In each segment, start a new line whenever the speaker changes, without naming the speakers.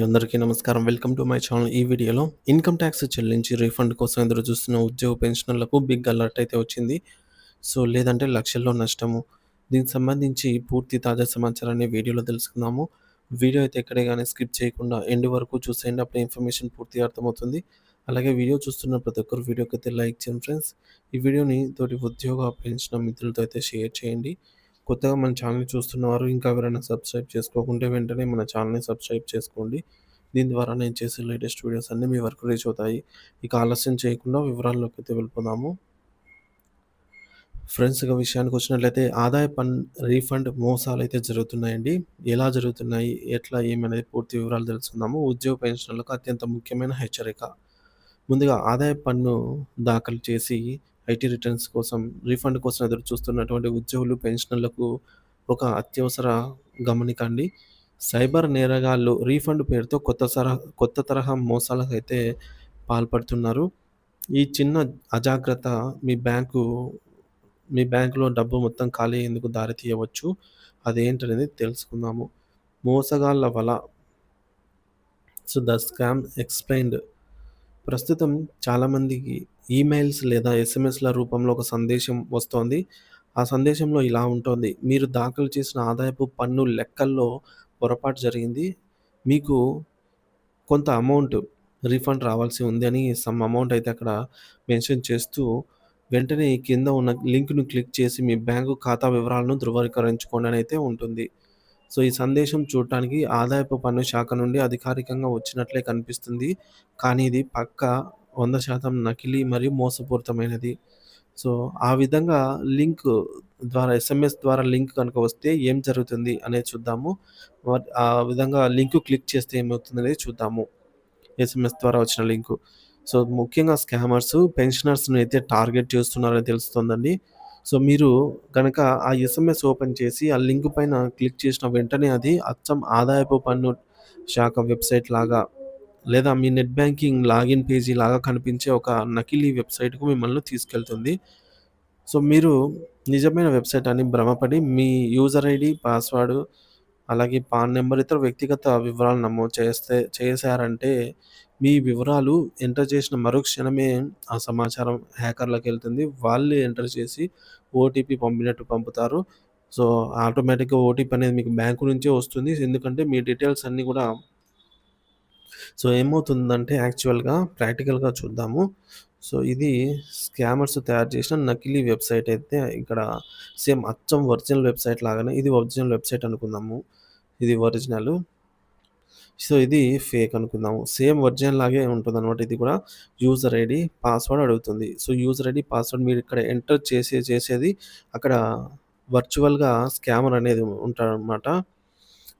అందరికీ నమస్కారం. Welcome to my channel. ఈ వీడియోలో ఇన్‌కమ్ టాక్స్ చెల్లించి రీఫండ్ కోసం ఎదురు చూస్తున్న ఉద్యోగ పెన్షనర్లకు బిగ్ అలర్ట్ అయితే వచ్చింది. సో, లేదంటే లక్షల్లో నష్టము. దీనికి సంబంధించి పూర్తి తాజా సమాచారాన్ని వీడియోలో తెలుసుకుందాము. వీడియో అయితే ఎక్కడే కానీ స్కిప్ చేయకుండా ఎండ్ వరకు చూసేయండి. అప్పుడు ఇన్ఫర్మేషన్ పూర్తిగా అర్థమవుతుంది. అలాగే వీడియో చూస్తున్న ప్రతి ఒక్కరు వీడియోకైతే లైక్ చేయండి ఫ్రెండ్స్. ఈ వీడియోని తోటి ఉద్యోగ పెన్షన్ మిత్రులతో అయితే షేర్ చేయండి. కొత్తగా మన ఛానల్ చూస్తున్నవారు ఇంకా ఎవరైనా సబ్స్క్రైబ్ చేసుకోకుంటే వెంటనే మన ఛానల్‌ని సబ్స్క్రైబ్ చేసుకోండి. దీని ద్వారా నేను చేసే లేటెస్ట్ వీడియోస్ అన్నీ మీ వరకు రీచ్ అవుతాయి. ఇక ఆలస్యం చేయకుండా వివరాల్లోకి అయితే వెళ్ళిపోదాము. ఫ్రెండ్స్ ఇక విషయానికి వచ్చినట్లయితే ఆదాయ పన్ను రీఫండ్ మోసాలు అయితే జరుగుతున్నాయండి. ఎలా జరుగుతున్నాయి? ఎట్లా ఏమనేది పూర్తి వివరాలు తెలుసుకుందాము. ఉద్యోగ పెన్షన్లకు అత్యంత ముఖ్యమైన హెచ్చరిక. ముందుగా ఆదాయ పన్ను దాఖలు చేసి ఐటీ రిటర్న్స్ కోసం రీఫండ్ కోసం ఎదురు చూస్తున్నటువంటి ఉద్యోగులు, పెన్షనర్లకు ఒక అత్యవసర గమనికండి సైబర్ నేరగాళ్ళు రీఫండ్ పేరుతో కొత్త సరహా కొత్త తరహా మోసాలకైతే పాల్పడుతున్నారు. ఈ చిన్న అజాగ్రత్త మీ బ్యాంకు మీ బ్యాంకులో డబ్బు మొత్తం ఖాళీ అయ్యేందుకు దారి తీయవచ్చు. అదేంటనేది తెలుసుకుందాము. మోసగాళ్ళ వల సో, ద స్కామ్ ఎక్స్‌ప్లెయిన్డ్ ప్రస్తుతం చాలామందికి ఈమెయిల్స్ లేదా ఎస్ఎంఎస్‌ల రూపంలో ఒక సందేశం వస్తోంది. ఆ సందేశంలో ఇలా ఉంటుంది మీరు దాఖలు చేసిన ఆదాయపు పన్ను లెక్కల్లో పొరపాటు జరిగింది. మీకు కొంత అమౌంట్ రీఫండ్ రావాల్సి ఉంది అని సమ్ అమౌంట్ అయితే అక్కడ మెన్షన్ చేస్తూ వెంటనే కింద ఉన్న లింక్‌ను క్లిక్ చేసి మీ బ్యాంకు ఖాతా వివరాలను ధృవీకరించుకోండి అని అయితే ఉంటుంది. సో, ఈ సందేశం చూడటానికి ఆదాయపు పన్ను శాఖ నుండి అధికారికంగా వచ్చినట్లే కనిపిస్తుంది. కానీ ఇది పక్క వంద శాతం నకిలీ మరియు మోసపూరితమైనది. సో, ఆ విధంగా లింక్ ద్వారా ఎస్ఎంఎస్ ద్వారా లింక్ కనుక వస్తే ఏం జరుగుతుంది అనేది చూద్దాము. ఆ విధంగా లింక్ క్లిక్ చేస్తే ఏమవుతుందనేది చూద్దాము. ఎస్ఎంఎస్ ద్వారా వచ్చిన లింకు. సో, ముఖ్యంగా స్కామర్స్ పెన్షనర్స్‌ని అయితే టార్గెట్ చేస్తున్నారని తెలుస్తోందండి. సో, మీరు కనుక ఆ ఎస్ఎంఎస్ ఓపెన్ చేసి ఆ లింక్ పైన క్లిక్ చేసిన వెంటనే అది అచ్చం ఆదాయపు పన్ను శాఖ వెబ్‌సైట్ లాగా లేదా మీ నెట్ బ్యాంకింగ్ లాగిన్ పేజీ లాగా కనిపించే ఒక నకిలీ వెబ్‌సైట్‌కు మిమ్మల్ని తీసుకెళ్తుంది. సో, మీరు నిజమైన వెబ్‌సైట్ అని భ్రమపడి మీ యూజర్ ఐడి పాస్వర్డ్ అలాగే పాన్ నెంబర్ ఇతర వ్యక్తిగత వివరాలు నమోదు చేస్తే చేశారంటే మీ వివరాలు ఎంటర్ చేసిన మరుక్షణమే ఆ సమాచారం హ్యాకర్‌లకెళ్తుంది. వాళ్ళే ఎంటర్ చేసి ఓటీపీ పంపినట్టు పంపుతారు. సో, ఆటోమేటిక్‌గా ఓటీపీ అనేది మీకు బ్యాంకు నుంచే వస్తుంది. ఎందుకంటే మీ డీటెయిల్స్ అన్నీ కూడా సో, ఏమవుతుందంటే యాక్చువల్‌గా ప్రాక్టికల్‌గా చూద్దాము. సో, ఇది స్కామర్స్ తయారు చేసిన నకిలీ వెబ్‌సైట్ అయితే ఇక్కడ సేమ్ అచ్చం ఒరిజినల్ వెబ్‌సైట్ లాగానే ఇది ఒరిజినల్ వెబ్‌సైట్ అనుకుందాము. ఇది ఒరిజినల్ సో, ఇది ఫేక్ అనుకుందాము. సేమ్ వర్జన్ లాగే ఉంటుంది అనమాట ఇది కూడా. యూజర్ ఐడి పాస్వర్డ్ అడుగుతుంది. సో, యూజర్ ఐడి పాస్వర్డ్ మీరు ఇక్కడ ఎంటర్ చేసే చేసేది అక్కడ వర్చువల్‌గా స్కామర్ అనేది ఉంటాడనమాట.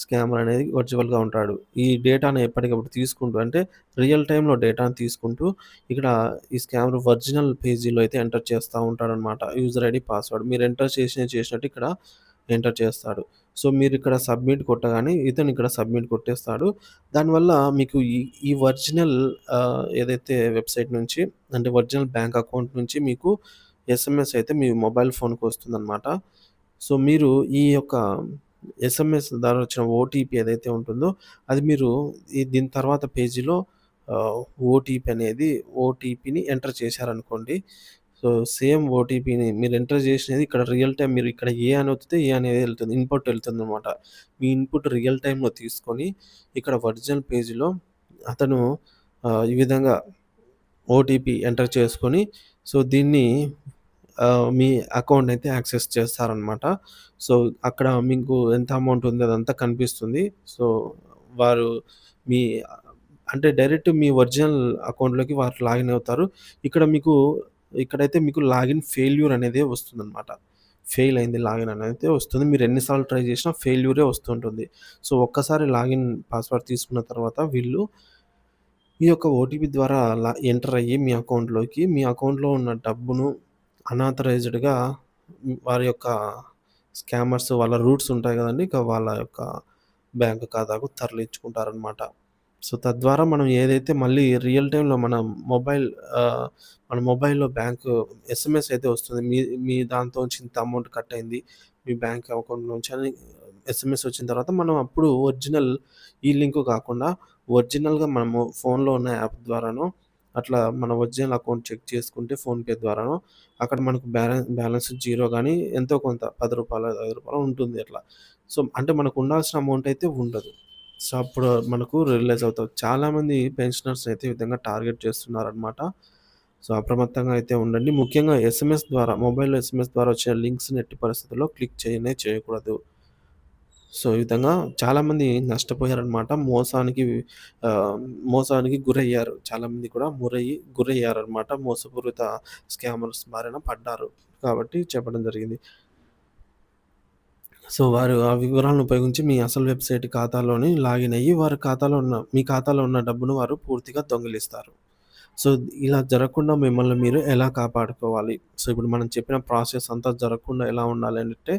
స్కామర్ అనేది వర్చువల్‌గా ఉంటాడు. ఈ డేటాను ఎప్పటికప్పుడు తీసుకుంటూ అంటే రియల్ టైంలో డేటాను తీసుకుంటూ ఇక్కడ ఈ స్కామర్ ఒరిజినల్ పేజీలో అయితే ఎంటర్ చేస్తూ ఉంటాడనమాట. యూజర్ ఐడి పాస్వర్డ్ మీరు ఎంటర్ చేసిన చేసినట్టు ఇక్కడ ఎంటర్ చేస్తాడు. సో, మీరు ఇక్కడ సబ్మిట్ కొట్టగానే ఇతను ఇక్కడ సబ్మిట్ కొట్టేస్తాడు. దానివల్ల మీకు ఈ ఈ ఒరిజినల్ ఏదైతే వెబ్‌సైట్ నుంచి అంటే ఒరిజినల్ బ్యాంక్ అకౌంట్ నుంచి మీకు ఎస్ఎంఎస్ అయితే మీ మొబైల్ ఫోన్‌కి వస్తుందన్నమాట సో, మీరు ఈ యొక్క ఎస్ఎంఎస్ ద్వారా వచ్చిన ఓటీపీ ఏదైతే ఉంటుందో అది మీరు దీని తర్వాత పేజీలో ఓటీపీ అనేది ఓటీపీని ఎంటర్ చేశారనుకోండి. సో, సేమ్ ఓటీపీని మీరు ఎంటర్ చేసినది ఇక్కడ రియల్ టైం మీరు ఇక్కడ ఏ అని వస్తే ఏ అనేది వెళ్తుంది ఇన్‌పుట్ అనమాట మీ ఇన్‌పుట్ రియల్ టైంలో తీసుకొని ఇక్కడ ఒరిజినల్ పేజీలో అతను ఈ విధంగా ఓటీపీ ఎంటర్ చేసుకొని సో, దీన్ని మీ అకౌంట్ అయితే యాక్సెస్ చేస్తారనమాట. సో, అక్కడ మీకు ఎంత అమౌంట్ ఉంది అదంతా కనిపిస్తుంది. సో, వారు మీ అంటే డైరెక్ట్ మీ ఒరిజినల్ అకౌంట్‌లోకి వారు లాగిన్ అవుతారు. ఇక్కడ మీకు ఇక్కడైతే మీకు లాగిన్ ఫెయిల్యూర్ అనేది వస్తుందనమాట. ఫెయిల్ అయింది లాగిన్ అనేది వస్తుంది. మీరు ఎన్నిసార్లు ట్రై చేసినా ఫెయిల్యూరే వస్తుంటుంది. సో, ఒక్కసారి లాగిన్ పాస్వర్డ్ తీసుకున్న తర్వాత వీళ్ళు ఈ యొక్క ఓటీపీ ద్వారా లా ఎంటర్ అయ్యి మీ అకౌంట్‌లోకి మీ అకౌంట్‌లో ఉన్న డబ్బును అనాథరైజ్డ్‌గా వారి యొక్క స్కామర్స్ వాళ్ళ రూట్స్ ఉంటాయి కదండీ! ఇక వాళ్ళ యొక్క బ్యాంక్ ఖాతాకు తరలించుకుంటారనమాట. సో, తద్వారా మనం ఏదైతే మళ్ళీ రియల్ టైంలో మన మొబైల్ మన మొబైల్‌లో బ్యాంకు ఎస్ఎంఎస్ అయితే వస్తుంది. మీ మీ దాంతో ఇంత అమౌంట్ కట్ అయింది. మీ బ్యాంక్ అకౌంట్ నుంచి అని ఎస్ఎంఎస్ వచ్చిన తర్వాత మనం అప్పుడు ఒరిజినల్ ఈ లింక్ కాకుండా ఒరిజినల్‌గా మనము ఫోన్‌లో ఉన్న యాప్ ద్వారానో, అట్లా మన ఒరిజినల్ అకౌంట్ చెక్ చేసుకుంటే ఫోన్‌పే ద్వారానో, అక్కడ మనకు బ్యాలెన్స్ బ్యాలెన్స్ జీరో కానీ ఎంతో కొంత పది రూపాయలు ఐదు రూపాయలు ఉంటుంది అట్లా. సో, అంటే మనకు ఉండాల్సిన అమౌంట్ అయితే ఉండదు. సో, అప్పుడు మనకు రియలైజ్ అవుతాం చాలామంది పెన్షనర్స్ అయితే ఈ విధంగా టార్గెట్ చేస్తున్నారనమాట. సో, అప్రమత్తంగా అయితే ఉండండి. ముఖ్యంగా ఎస్ఎంఎస్ ద్వారా మొబైల్‌లో ఎస్ఎంఎస్ ద్వారా వచ్చే లింక్స్ ఎట్టి పరిస్థితుల్లో క్లిక్ చేయనే చేయకూడదు. సో, ఈ విధంగా చాలామంది నష్టపోయారనమాట. మోసానికి మోసానికి గురయ్యారు. చాలామంది కూడా మురయ్యి గురయ్యారనమాట. మోసపూరిత స్కామర్స్ బారిన పడ్డారు. కాబట్టి చెప్పడం జరిగింది. సో, వారు ఆ వివరాలను ఉపయోగించి మీ అసలు వెబ్‌సైట్ ఖాతాలోని లాగిన్ అయ్యి, వారి ఖాతాలో ఉన్న మీ ఖాతాలో ఉన్న డబ్బును వారు పూర్తిగా దొంగిలిస్తారు. సో, ఇలా జరగకుండా మిమ్మల్ని మీరు ఎలా కాపాడుకోవాలి? సో, ఇప్పుడు మనం చెప్పిన ప్రాసెస్ అంతా జరగకుండా ఎలా ఉండాలంటే,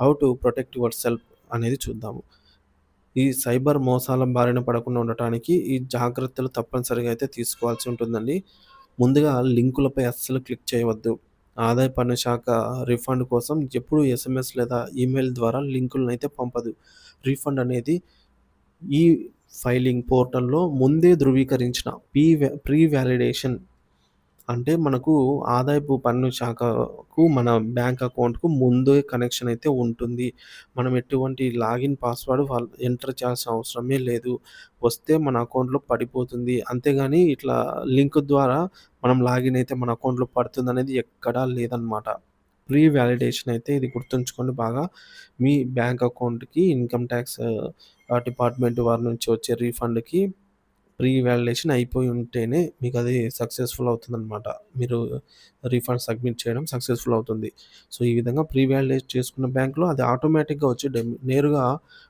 how to protect yourself అనేది చూద్దాము. ఈ సైబర్ మోసాల బారిన పడకుండా ఉండటానికి ఈ జాగ్రత్తలు తప్పనిసరిగా అయితే తీసుకోవాల్సి ఉంటుందండి. ముందుగా లింకులపై అస్సలు క్లిక్ చేయవద్దు. ఆదాయ పన్ను శాఖ రిఫండ్ కోసం ఎప్పుడూ ఎస్ఎంఎస్ లేదా ఈమెయిల్ ద్వారా లింకులనైతే పంపదు. రీఫండ్ అనేది ఈ ఫైలింగ్ పోర్టల్‌లో ముందే ధృవీకరించిన ప్రీ ప్రీ వ్యాలిడేషన్ అంటే మనకు ఆదాయపు పన్ను శాఖకు మన బ్యాంక్ అకౌంట్‌కు ముందే కనెక్షన్ అయితే ఉంటుంది. మనం ఎటువంటి లాగిన్ పాస్వర్డ్ వాళ్ళు ఎంటర్ చేయాల్సిన అవసరమే లేదు. వస్తే మన అకౌంట్‌లో పడిపోతుంది. అంతేగాని ఇట్లా లింక్ ద్వారా మనం లాగిన్ అయితే మన అకౌంట్‌లో పడుతుందనేది ఎక్కడా లేదనమాట. ప్రీ వాలిడేషన్ అయితే ఇది గుర్తుంచుకోండి బాగా. మీ బ్యాంక్ అకౌంట్‌కి ఇన్‌కమ్ టాక్స్ ఆహ్, డిపార్ట్‌మెంట్ వారి నుంచి వచ్చే రీఫండ్‌కి ప్రీ అయిపోయి ఉంటేనే మీకు అది సక్సెస్‌ఫుల్ అవుతుందనమాట. మీరు రీఫండ్ సబ్మిట్ చేయడం సక్సెస్‌ఫుల్ అవుతుంది. సో, ఈ విధంగా ప్రీ చేసుకున్న బ్యాంక్‌లో అది ఆటోమేటిక్‌గా వచ్చి డెమ్ నేరుగా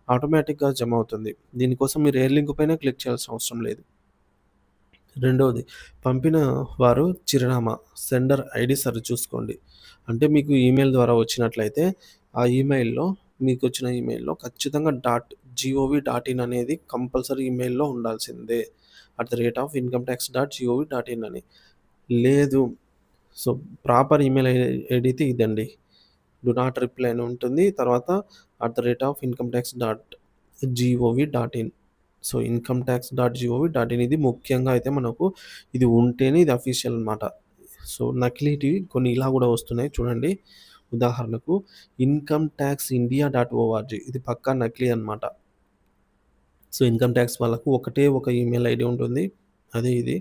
ఆటోమేటిక్‌గా జమ అవుతుంది. దీనికోసం మీరు ఏ లింక్ పైన క్లిక్ చేయాల్సిన అవసరం లేదు. రెండవది పంపిన వారు చిరునామా, సెండర్ ఐడి సరి చూసుకోండి అంటే మీకు ఈమెయిల్ ద్వారా వచ్చినట్లయితే, ఆ ఈమెయిల్‌లో మీకొచ్చిన ఈమెయిల్‌లో ఖచ్చితంగా డాట్ జీఓవి డాట్ ఇన్ అనేది కంపల్సరీ ఈమెయిల్‌లో ఉండాల్సిందే. At the rate of income tax dot GOV dot in అని. లేదు సో, ప్రాపర్ ఈమెయిల్ ఐడి అయితే ఇదండి. డు నాట్ రిప్లై అని ఉంటుంది. తర్వాత at the rate of income tax dot GOV dot in. So, income tax dot GOV dot in ఇది ముఖ్యంగా అయితే మనకు ఇది ఉంటేనే ఇది అఫీషియల్ అనమాట. సో, నకిలీటివి కొన్ని ఇలా కూడా వస్తున్నాయి చూడండి. ఉదాహరణకు income tax India dot ORG ఇది పక్కా నకిలీ అనమాట. సో, ఇన్‌కమ్ ట్యాక్స్ వాళ్ళకు ఒకటే ఒక ఈమెయిల్ ఐడి ఉంటుంది. అదే ఇది.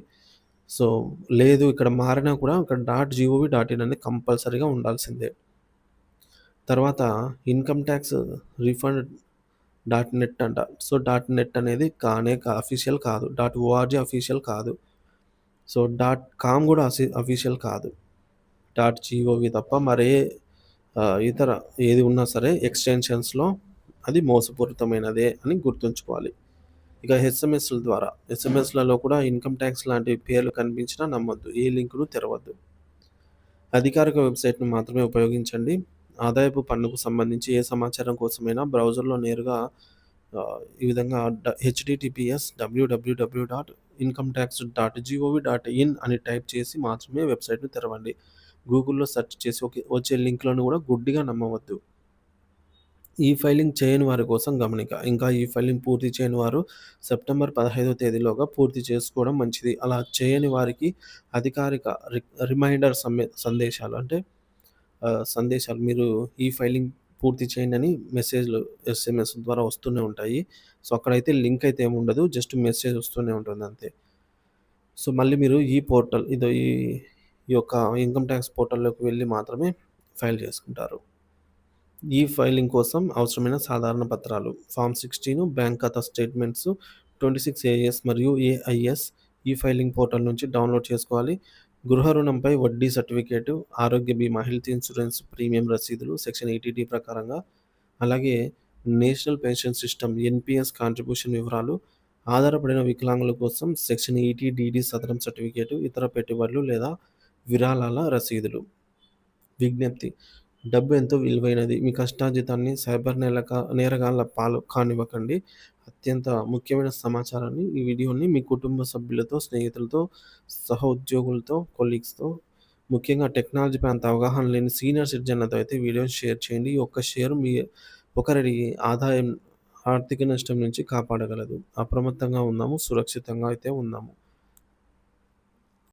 సో, లేదు ఇక్కడ మారినా కూడా ఇక్కడ డాట్ జీఓవి డాట్ ఇన్ అనేది కంపల్సరీగా ఉండాల్సిందే. తర్వాత income tax refund dot net అంట. సో, డాట్ నెట్ అనేది కానే కా అఫీషియల్ కాదు. డాట్ ఓఆర్‌జీ అఫీషియల్ కాదు. సో, డాట్ కామ్ కూడా అఫీ అఫీషియల్ కాదు. డాట్ జీఓవి తప్ప మరే ఇతర ఏది ఉన్నా సరే ఎక్స్‌టెన్షన్స్‌లో అది మోసపూరితమైనదే అని గుర్తుంచుకోవాలి. ఇక ఎస్ఎంఎస్‌ల ద్వారా ఎస్ఎంఎస్‌లలో కూడా ఇన్‌కమ్ ట్యాక్స్ లాంటి పేర్లు కనిపించినా నమ్మొద్దు. ఏ లింకును తెరవద్దు. అధికారిక వెబ్సైట్ను మాత్రమే ఉపయోగించండి. ఆదాయపు పన్నుకు సంబంధించి ఏ సమాచారం కోసమైనా బ్రౌజర్‌లో నేరుగా ఈ విధంగా HTTPS WWW dot income tax dot GOV dot in అని టైప్ చేసి మాత్రమే వెబ్సైట్ను తెరవండి. గూగుల్‌లో సెర్చ్ చేసి ఒకే వచ్చే లింక్‌లను కూడా గుడ్డిగా నమ్మవద్దు. ఈ ఫైలింగ్ చేయని వారి కోసం గమనిక. ఇంకా ఈ ఫైలింగ్ పూర్తి చేయని వారు సెప్టెంబర్ 15వ తేదీలోగా పూర్తి చేసుకోవడం మంచిది. అలా చేయని వారికి అధికారిక రి రిమైండర్ సమ్మె సందేశాలు అంటే సందేశాలు మీరు ఈ ఫైలింగ్ పూర్తి చేయండి అని మెసేజ్‌లు ఎస్ఎంఎస్ ద్వారా వస్తూనే ఉంటాయి. సో, అక్కడైతే లింక్ అయితే ఏమి ఉండదు. జస్ట్ మెసేజ్ వస్తూనే ఉంటుంది అంతే. సో, మళ్ళీ మీరు ఈ పోర్టల్ ఇదో ఈ యొక్క ఇన్‌కమ్ టాక్స్ పోర్టల్‌లోకి వెళ్ళి మాత్రమే ఫైల్ చేసుకుంటారు. ఈ ఫైలింగ్ కోసం అవసరమైన సాధారణ పత్రాలు ఫార్మ్ 16 బ్యాంక్ ఖాతా స్టేట్మెంట్స్ 26 ఏఎస్ మరియు ఏఐఎస్ ఈ ఫైలింగ్ పోర్టల్ నుంచి డౌన్‌లోడ్ చేసుకోవాలి. గృహ రుణంపై వడ్డీ సర్టిఫికేటు, ఆరోగ్య బీమా, హెల్త్ ఇన్సూరెన్స్ ప్రీమియం రసీదులు సెక్షన్ 80డి ప్రకారంగా, అలాగే national pension system NPS contribution వివరాలు, ఆధారపడిన వికలాంగుల కోసం సెక్షన్ 80డీడీ సదరం సర్టిఫికేటు, ఇతర పెట్టుబడులు లేదా విరాళాల రసీదులు. విజ్ఞప్తి: డబ్బు ఎంతో విలువైనది. మీ కష్టార్జితాన్ని సైబర్ నేలక నేరగాళ్ళ పాలు కానివ్వకండి. అత్యంత ముఖ్యమైన సమాచారాన్ని ఈ వీడియోని మీ కుటుంబ సభ్యులతో, స్నేహితులతో, సహోద్యోగులతో, కొలీగ్స్‌తో ముఖ్యంగా టెక్నాలజీపై అంత అవగాహన లేని సీనియర్ సిటిజన్లతో అయితే వీడియోని షేర్ చేయండి. ఈ ఒక్క షేర్ మీ ఒకరి ఆదాయం ఆర్థిక నష్టం నుంచి కాపాడగలదు. అప్రమత్తంగా ఉన్నాము సురక్షితంగా అయితే ఉన్నాము